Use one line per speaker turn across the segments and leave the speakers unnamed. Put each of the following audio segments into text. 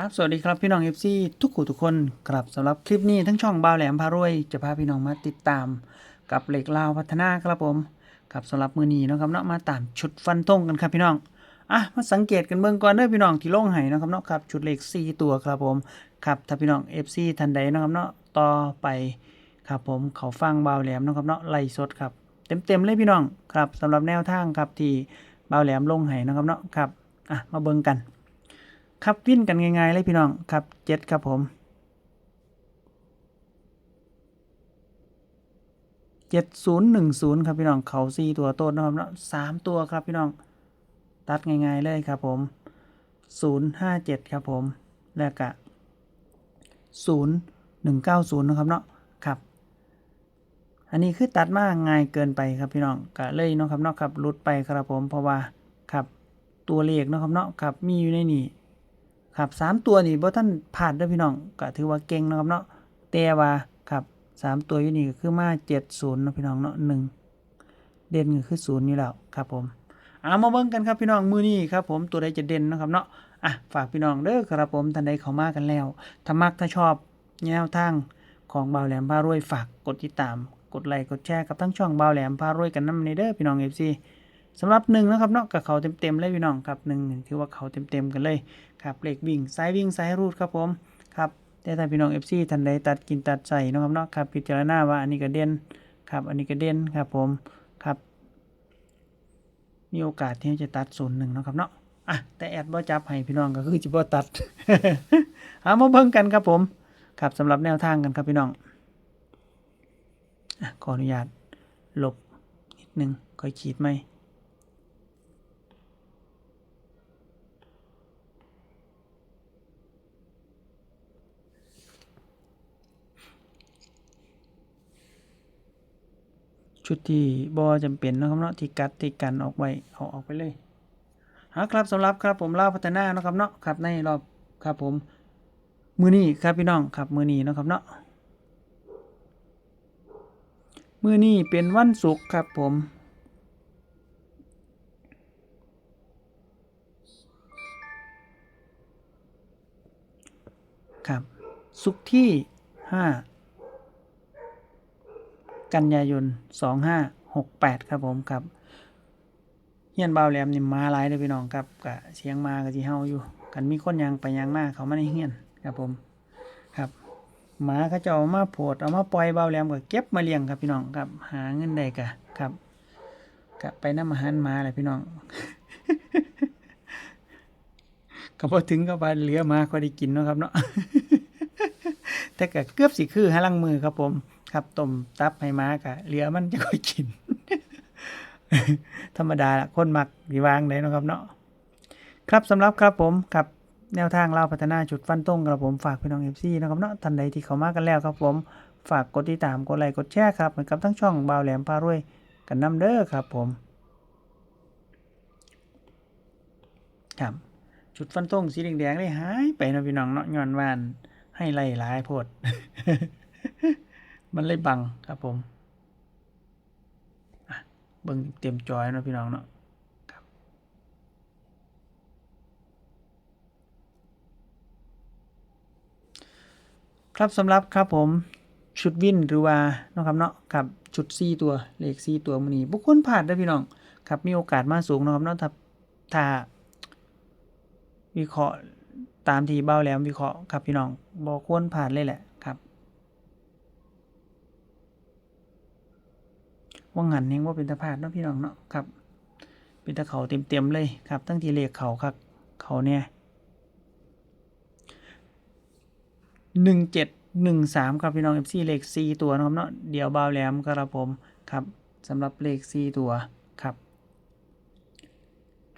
ครับสวัสดีครับพี่น้อง FC ทุกคู่ทุกคนครับสำหรับคลิปนี้ทั้งช่องบ่าวแหลมพารวย จะพาพี่น้องมาติดตาม กับเหล็กลาวพัฒนาครับผมครับสำหรับมือนีนะครับเนาะมาตามชุดฟันธงกันครับพี่น้องอะมาสังเกตกันเบื้องก่อนเด้อพี่น้องที่ลงให้นะครับเนาะครับชุดเหล็ก4ตัวครับผมครับถ้าพี่น้อง FC ทันใดนะครับเนาะต่อไปครับผมเขาฟังบ่าวแหลมนะครับเนาะไล่สดครับเต็มๆเลยพี่น้องครับสำหรับแนวทางครับที่บ่าวแหลมลงให้นะครับเนาะครับอะมาเบิ่งกัน ครับวิ่นกันง่ายๆเลยพี่น้องครับเจ็ดครับผมเจ็ดศูนย์หนึ่งศูนย์ครับพี่น้องเขาสี่ตัวต้นนะครับเนาะสามตัวครับพี่น้องตัดง่ายๆเลยครับผมศูนย์ห้าเจ็ดครับผมแล้วก็ศูนย์หนึ่งเก้าศูนย์นะครับเนาะครับอันนี้คือตัดมากง่ายเกินไปครับพี่น้องก็เลยเนาะครับเนาะครับลุดไปครับผมเพราะว่าครับตัวเลขเนาะครับเนาะครับมีอยู่ในนี้ ครับสามตัวนี่บ่ท่านผ่านด้พี่น้องก็ถือว่าเก่งนะครับเนาะแต่ว่าครับสามตัวอยู่นี่ก็คือมาเจ็ดศูนย์นะพี่น้องเนาะหนึ่งเด่นก็คือศูนย์อยู่แล้วครับผมเอามาเบิ่งกันครับพี่น้องมือนี้ครับผมตัวใดจะเด่นนะครับเนาะอะฝากพี่น้องเด้อครับผมท่านใดเข้ามากันแล้วถ้ามักถ้าชอบแนวทางของบ่าวแหลมพารวยฝากกดติดตามกดไลค์กดแชร์กับทั้งช่องบ่าวแหลมพารวยกันนำในเด้อพี่น้อง FC สำหรับหนึ่งนะครับเนาะกับเขาเต็มๆเลยพี่น้องครับหนึ่งถือว่าเขาเต็มๆกันเลยครับเลขวิ่งซ้ายวิ่งซ้ายรูดครับผมครับแต่ถ้าพี่น้อง FC ท่านใดตัดกินตัดใส่นาะครับเนาะครับพิจารณาว่าอันนี้ก็เด่นครับอันนี้ก็เด่นครับผมครับ มีโอกาสที่จะตัดศูนย์หนึ่งนาะครับเนาะอะแต่แอดบ่จับให้พี่น้องก็คือจะบ่ตัดเอามาเบิ่งกันครับผมครับสำหรับแนวทางกันครับพี่น้องอะขออนุญาตลบนิดนึงค่อยขีดไหม ชุดที่บอจำเป็นนะครับเนาะที่กัดที่กันออกไว้เอาออกไปเลยหาครับสำหรับครับผมเล่าพัฒนานะครับเนาะครับในรอบครับผมมือนี้ครับพี่น้องครับมือนี้นะครับเนาะมือนี้เป็นวันศุกร์ครับผมครับศุกร์ที่ห้า กันยายน 2568 ครับผมครับเฮียนเบาแหลมนี่มาหลายเลยพี่น้องครับกะเสียงมาก็สิเฮาอยู่ กันมีคนยังไปยังมาเขามาในเฮียนครับผมครับหมาเขาจะเอามาโพดเอามาปล่อยเบาแหลมก็เก็บมาเลี้ยงครับพี่น้องครับหาเงินได้กะครับกะไปน้ำอาหารมาเลยพี่น้องก็พอถึงก็ไปเหลือมาก็ได้กินเนาะครับเนาะแต่ก็เกือบสิคือหาลังมือครับผม ครับต้มตับให้ม้ากะเหลือมันจะค่อยกิน ธรรมดาละคนมักดีวางได้นะครับเนาะครับสำหรับครับผมกับแนวทางเล่าพัฒนาจุดฟันตรงกับผมฝากพี่น้องเอฟซีนะครับเนาะท่านใดที่เข้ามากันแล้วครับผมฝากกดติดตามกดไลค์กดแชร์ครับเหมือนกับทั้งช่องบ่าวแหลมพารวยกันนำเด้อครับผมครับจุดฟันตรงสีแดงๆได้หายไปนะพี่น้องเนาะย้อนวานให้ไล่หลายโพด มันเลยบังครับผมเบิ่งเต็มจอยนะพี่น้องเนาะครับครับสำหรับครับผมชุดวินหรือว่าเนาะครับเนาะครับชุดซีตัวเลขซีตัวมันนี้บุคคลผ่านได้พี่น้องครับมีโอกาสมาสูงนะครับเนาะถ้าถ้าวิเคราะห์ตามที่เบ้าแหลมวิเคราะห์ครับพี่น้องบอควรผ่านเลยแหละครับ ว่างหันเองว่าเป็นตะพาดเนาะพี่น้องเนาะครับ เป็นตะเขาเต็มๆเลยครับตั้งที่เลขเขาครับเขาเนี่ยหนึ่งเจ็ดหนึ่งสามครับพี่น้องเอฟซีเลขสี่ตัวนะครับเนาะเดี๋ยวเบาแหลมครับผมครับสำหรับเลขสี่ตัวครับ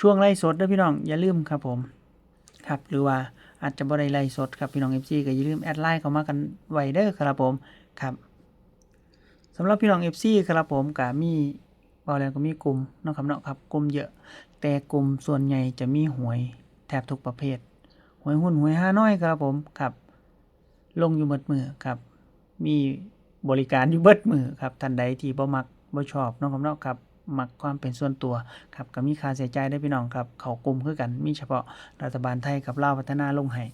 ช่วงไล่สดด้อพี่น้องอย่าลืมครับผมครับหรือว่าอาจจะบ่ได้ไล่สดครับพี่น้องเอฟซีก็อย่าลืมแอดไลน์เข้ามากันไวเด้อครับผมครับำหรับพี่น้องเอฟซีครับผมกะมีบอลแล้วก็มีกลุ่มนะครับนาะครับกลุ่มเยอะ แต่กลุ่มส่วนใหญ่จะมีหวยแทบทุกประเภท หวยหุ้นหวยห้าน้อยครับผมครับลงอยู่เบิดมือครับ มีบริการอยู่เบิดมือครับท่านใดที่บ่มักบ่ชอบนะครับเนาะครับมักความเป็นส่วนตัวครับก็มีค่าเสียใจได้พี่น้องครับ เขากลุ่มคือกันมีเฉพาะรัฐบาลไทยกับเล่าพัฒนาลงให้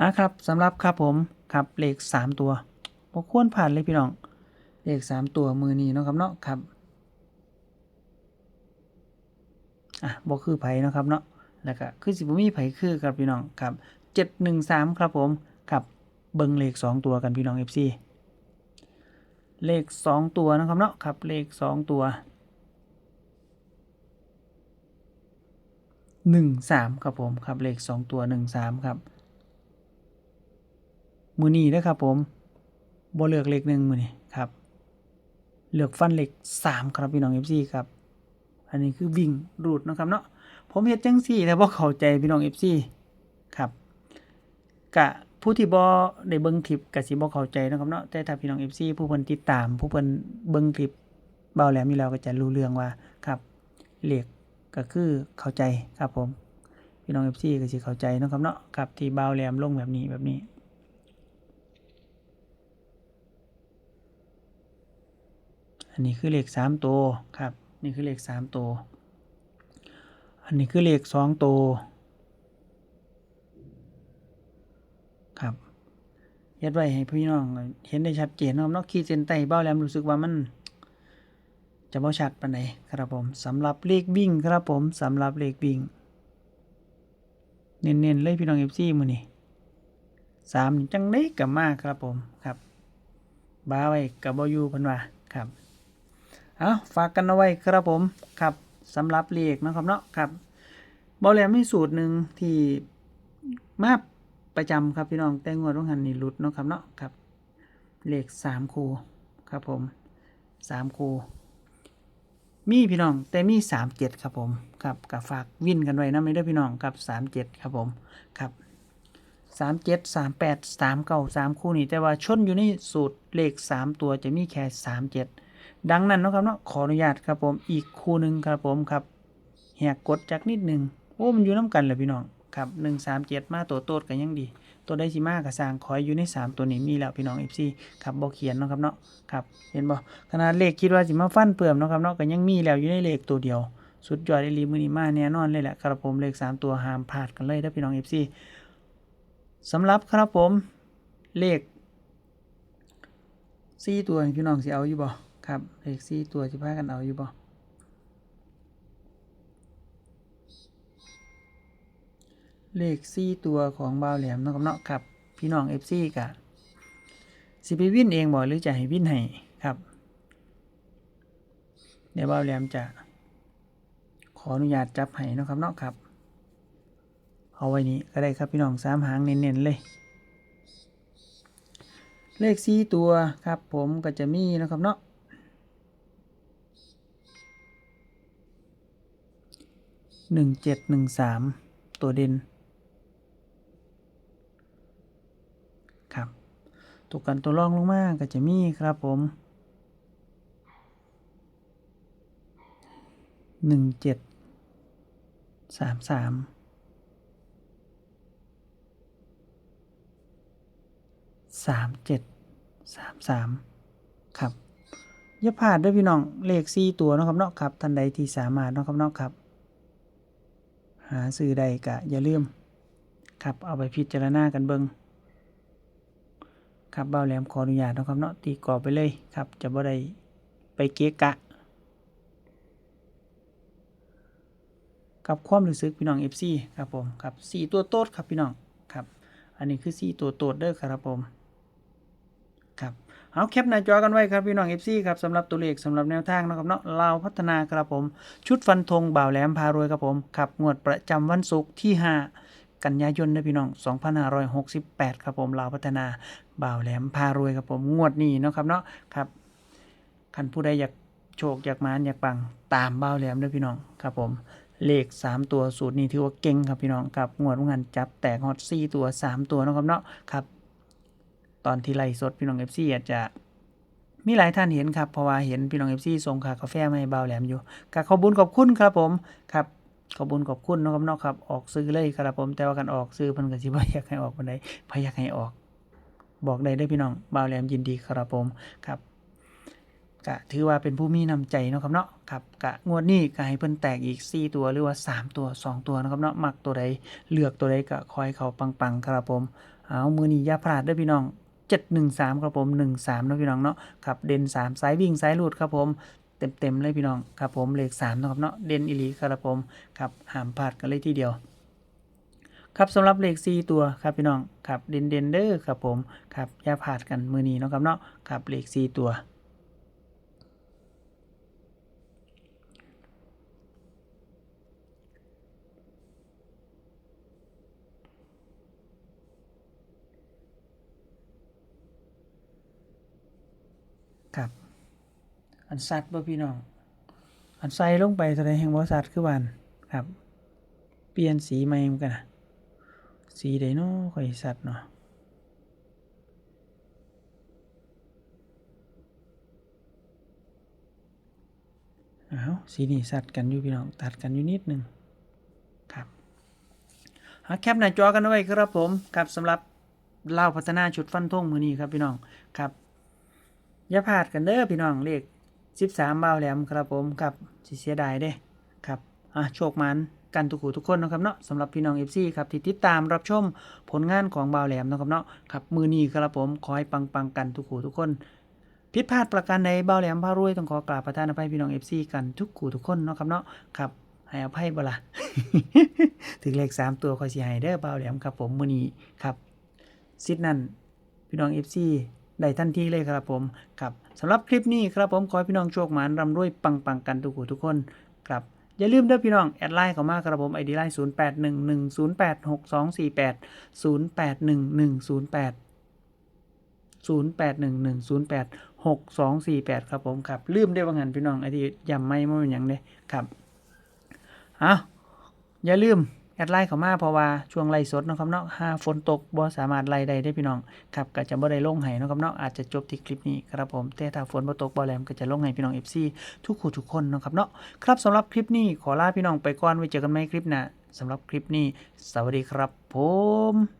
อะครับสำหรับครับผม ครับเลขสามตัวบ่ควรผ่านเลยพี่น้องเลขสามตัวมือนี้เนาะครับเนาะครับอะบ่คือไผเนาะครับเนาะแล้วก็คือสิบ่มีไผคือครับพี่น้องครับเจ็ดหนึ่งสามครับผมครับเบิงเลขสองตัวกันพี่น้อง FC เลขสองตัวนะครับเนาะครับเลขสองตัวหนึ่งสามครับผมครับเลขสองตัวหนึ่งสามครับ มือนี้นะครับผมบ่เลือกเลขหนึ่งมือนี้ครับ เลือกฟันเลขสามครับพี่น้องเอฟซีครับ อันนี้คือวิ่งรูดนะครับเนาะผมเฮ็ดจังซี่แต่บ่เข้าใจพี่น้องเอฟซีครับกะผู้ที่บ่ได้เบิ่งคลิปก็สิบ่เข้าใจนะครับเนาะแต่ถ้าพี่น้อง FC ผู้เพิ่นติดตาม ผู้เพิ่นเบิ่งคลิปเบาแหลมอยู่แล้วก็จะรู้เรื่องว่าครับเลขก็คือเข้าใจครับผมพี่น้อง FC ก็สิเข้าใจนะครับเนาะครับที่เบาแหลมลงแบบนี้แบบนี้ อันนี้คือเลขสามตัวครับ นี่คือเลขสามตัว อันนี้คือเลขสองตัวครับยัดไว้ให้พี่น้องเห็นได้ชัดเจนนะครับนอกขีดเส้นใต้เบ้าแหลมรู้สึกว่ามัน จะบ่ชัดปานใดครับผมสำหรับเลขวิ่งครับผมสำหรับเลขวิ่ง เน้นๆเลยพี่น้องเอฟซีมือนี่สามนี่จังได้กับมากครับผมครับบ้าไว้กับบอยูเพันว่าครับ เอาฝากกันเอาไว้ครับผมครับสำหรับเลขนะครับเนาะครับบอลแหลมมีสูตรหนึ่งที่มาประจำครับพี่น้องแต่งวดต้องหันนี่หลุดเนาะครับเนาะครับเลขสามคูครับผมสามคูมีพี่น้องแต่มีสามเจ็ดครับผมครับกับฝากวินกันไว้นะไม่ได้พี่น้องครับสามเจ็ดครับผมครับสามเจ็ดสามแปดสามเก้าสามคู่นี่แต่ว่าชนอยู่ในสูตรเลขสามตัวจะมีแค่สามเจ็ด ดังนั้นนะครับเนาะขออนุญาตครับผมอีกคู่หนึ่งครับผมครับแหกกดจักนิดหนึ่งโอ้มันอยู่น้ำกันเลยพี่น้องครับหนึ่งสามเจ็ดมาตัวโตดกันยังดี ตัวได้สิมากกับสางคอยอยู่ในสามตัวนี้มีแล้วพี่น้องเอฟซีครับบอเขียนเนาะครับเนาะครับเห็นบ่ขนาดเลขคิดว่าสิมาฟันเปื่อมเนาะครับเนาะก็ยังมีแล้วอยู่ในเลขตัวเดียว สุดยอดไอรีมือนีมาแน่นอนเลยแหละครับผมเลขสามตัวหามพลาดกันเลยนะพี่น้องเอฟซีสำหรับครับผมเลขสี่ตัวพี่น้องสิเอาอยู่บ่ ครับเลขสี่ตัวจะพากันเอาอยู่บ่เลขสี่ตัวของบ่าวแหลมนะครับเนาะครับ พี่น้องเอฟซีกะสิไปวิ่นเองบ่หรือจะให้วิ่นให้ครับเดี๋ยวบ่าวแหลมจะขออนุญาตจับให้นะครับเนาะครับ เอาไว้นี้ก็ได้ครับพี่น้องสามหางเน้นๆเลย เลขสี่ตัวครับผมก็จะมีนะครับเนาะ หนึ่งเจ็ดหนึ่งสามตัวเด่นครับตัวกันตัวรองลงมาก็จะมีครับผมหนึ่งเจ็ดสามสามสามเจ็ดสามสามครับอย่าพลาดด้วยพี่น้องเลขสี่ตัวนะครับเนาะครับท่านใดที่สามารถนะครับเนาะครับ หาซื้อใดกะอย่าลืมครับเอาไปพิจารณากันเบิงครับเบ้าแหลมขออนุญาตนะครับเนาะตีกรอบไปเลยครับ จะบ่ได้ไปเกะกะ กับความรู้สึกพี่น้อง FC ครับผมครับสี่ตัวโต๊ดครับพี่น้องครับ อันนี้คือสี่ตัวโต๊ดเด้อครับผม เอาแคปหน้าจอกันไว้ครับพี่น้อง FC ครับสำหรับตัวเลขสำหรับแนวทางนะครับเนาะเราพัฒนาครับผม ชุดฟันธงบ่าวแหลมพารวยครับผมขับงวดประจำวันศุกร์ที่ 5 กันยายนนะพี่น้อง 2568 ครับผมลาพัฒนาบ่าวแหลมพารวยครับผมงวดนี้นะครับเนาะครับคันผู้ใดอยากโชคอยากมานอยากปังตามบ่าวแหลมนะพี่น้องครับผมเลข 3 ตัวสูตรนี้ถือว่าเก่งครับพี่น้องครับงวดวันนั้นจับแตกฮอต4ตัว 3 ตัวนะครับเนาะครับ ตอนที่ไล่สดพี่น้อง FC อาจจะมีหลายท่านเห็นครับเพราะว่าเห็นพี่น้องเอฟซีส่งคากาแฟมาให้เบาแหลมอยู่ก็ขอบุญขอบคุณครับผมครับขอบุญขอบคุณนะครับเนาะครับออกซื้อเลยครับผมแต่ว่าการออกซื้อเพิ่นก็สิบ่อยากให้ออกปานใดพยากให้ออก บอกได้เด้อพี่น้องเบาแหลมยินดีครับผมครับก็ถือว่าเป็นผู้มีน้ำใจนะครับเนาะครับกะงวดนี้ก็ให้เพิ่นแตกอีก 4 ตัวหรือว่า 3 ตัว 2 ตัวนะครับเนาะมักตัวใดเลือกตัวใดก็คอยเขาปังๆครับผม เอามือนี้อย่าพลาดเด้วยพี่น้อง 713 ครับผม 13นะพี่น้องเนาะครับเด่น 3 สายวิ่งสายลูดครับผมเต็มๆเลยพี่น้องครับผมเลข3นะครับเนาะเด่นอิลีครับผมครับห้ามพลาดกันเลยทีเดียวครับสำหรับเลข 4 ตัวครับพี่น้องครับเด่นเด่นเด้อครับผมครับอย่าพลาดกันมือนี้นะครับเนาะครับเลข 4 ตัว ครับ อันสัตว์บ่พี่น้อง อันใส่ลงไปแสดงแห่งบ่สัตว์คือวันครับ เปลี่ยนสีใหม่เหมือนกันนะสีใดเนาะข่อยสัตว์เนาะอ้าวสีนี่สัตว์กันอยู่พี่น้องตัดกันอยู่นิดนึงครับหาแคปหน้าจอกันไว้ครับผมครับสำหรับเล่าพัฒนาชุดฟันธงมือนี้ครับพี่น้องครับ อย่าพลาดกันเด้อพี่น้องเลข13บ่าวแหลมครับผมครับสิเสียดายเด้ครับอะโชคมันกันทุกคู่ทุกคนนะครับเนาะสำหรับพี่น้อง FC ครับที่ติดตามรับชมผลงานของบาวแหลมนะครับเนาะครับมือนีครับผมขอให้ปังๆกันทุกคู่ทุกคนผิดพลาดประการใดบาวแหลมพารวยต้องขอกราบประทานอภัยพี่น้อง FC กันทุกคู่ทุกคนเนาะครับเนาะครับให้อภัยบ่ละถึงเลข3ตัวคอยสิให้เด้อบาวแหลมครับผมมือนีครับสิทธิ์นั้นพี่น้อง FC ได้ทันทีเลยครับผมครับสำหรับคลิปนี้ครับผมขอให้พี่น้องโชคหมานร่ำรวยปังปังๆกันทุกผู้ทุกคนครับอย่าลืมเด้อพี่น้อง แอดไลน์เข้ามาครับผมไอดีไลน์0 8 1 1 0 8 6 2 4 8 0 8 1 1 0 8 0 8 1 1 0 8 6 2 4 8 ครับผมครับลืมได้ว่างันพี่น้องไอที่ย้ำไม่ไมาเป็นอย่างเด้ครับเอาอย่าลืม ดไลน์เขามาเพราะว่าช่วงไล่สดนะครับเนาะหาฝนตกบ่สามารถไล่ได้ได้พี่น้องครับก็จะบ่ได้ลงให้นะครับเนาะอาจจะจบที่คลิปนี้ครับผมแต่ถ้าฝนบ่ตกบ่แรงก็จะลงให้พี่น้องเอฟซีทุกคู่ทุกคนนะครับเนาะครับสำหรับคลิปนี้ขอลาพี่น้องไปก่อนไว้เจอกันใหม่คลิปหน้าสำหรับคลิปนี้ สวัสดีครับผม